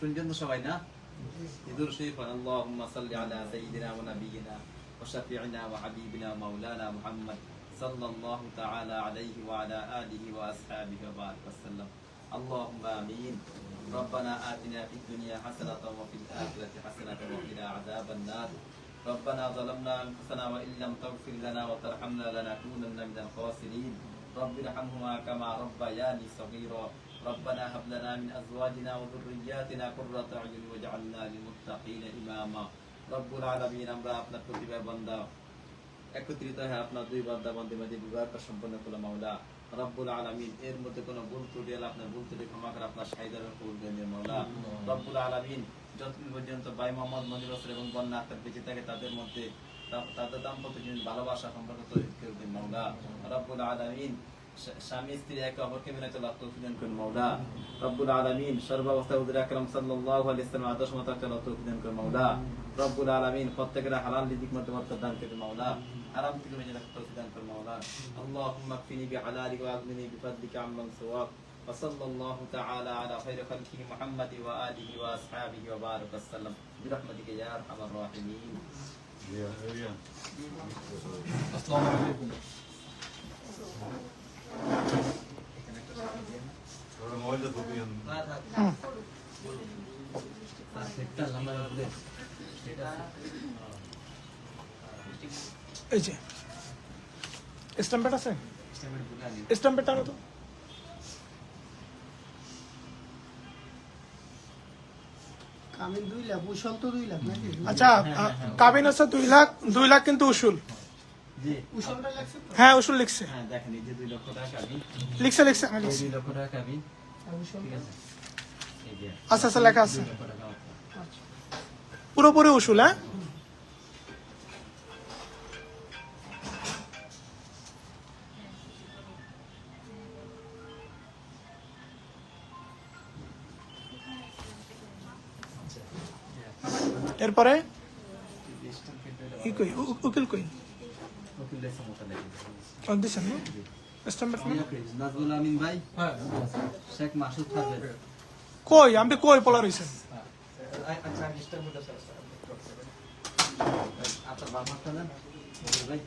শুনছেন তো সবাই না ঈদুল শরীফ আল্লাহুম্মা সাল্লি আলা সাইয়্যিদিনা ওয়া নাবিয়িনা ওয়া শাফি'িনা ওয়া হাবিবিনা মাওলানা মুহাম্মদ সাল্লাল্লাহু তাআলা আলাইহি ওয়া আলা আলিহি ওয়া আসহাবিহি ওয়া বারাক ওয়াসাল্লাম اللهم آمين ربنا آتنا في الدنيا حسنة وفي الآخرة حسنة وقنا عذاب النار ربنا ظلمنا أنفسنا وإن لم تغفر لنا وترحمنا لنكونن من الخاسرين رب ارحمهما كما ربياني صغيرا ربنا هب لنا من أزواجنا وذرياتنا قرة أعين واجعلنا للمتقين إماما رب العالمين আমরা আপনার প্রতিভা বান্দা একত্রিত হয়ে আপনার দুই বান্দা বান্দে মাঝে বিবাহ সম্পন্ন করলো মাওলা রব্বুল আলামিন এর মধ্যে কোনো ভুল ত্রুটি হলে আপনার ভুল ত্রুটি ক্ষমা করে আপনার সাইদার কবুল করে দিন মাওলা রব্বুল আলামিন যতদিন পর্যন্ত ভাই মোহাম্মদ মনির হোসেন এবং বন্যা আক্তার বেঁচে থাকে তাদের মধ্যে তা- তাদের দাম্পত্য জীবন ভালোবাসা সম্পর্ক তৈরি করে দিন মাওলা রব্বুল আলামিন স্বা- স্বামী স্ত্রী একে অপরকে মেনে চলার তৌফিক দান করুন মাওলা রব্বুল আলামিন সর্বাবস্থায় হুজুর আকরাম সাল্লাল্লাহু আলাইহি ওয়াসাল্লাম আদর্শ মতো চলার তৌফিক দান করুন মাওলা রব্বুল আলামিন প্রত্যেকের হালাল রিজিক মধ্যে বরকত দান করুন মাওলা হারাম থেকে বেঁচে থাকার তৌফিক দান করুন মাওলা আল্লাহুম্মা কফিনি বিহালালিক ওয়া আগনিনি বিফadlika আম্মান সিওয়াক وصلى الله تعالى على خير خلقه محمد وآله وأصحابه وبارك وسلم برحمتك يا أرحم الراحمين আসসালামু আলাইকুম এই যে। স্ট্যাম্পেট আছে? স্ট্যাম্পেট আনো তো। কামিন দুই লাখ উসল তো দুই লাখ নাকি? আচ্ছা আছে দুই লাখ দুই লাখ কিন্তু উসুল জি। উসলটা লাগছে হ্যাঁ উসুল লিখছে। হ্যাঁ দেখেন এই যে দুই লক্ষ টাকা কাবিন লিখছে লিখছে আমি লিখছি। দুই লক্ষ টাকা কাবিন আর ঠিক আছে। আচ্ছা আচ্ছা লেখা আছে দুই লক্ষ টাকা আচ্ছা পুরোপুরি উসুল হ্যাঁ? এরপরে? ই কই উকিল কই? হ্যাঁ? শেখ মাসুদ ফাজেল কই? আমি কই পলা রইছেন আচ্ছা আমি ইস্তানবুল স্যার আপনার বাবা দেন। ভাই।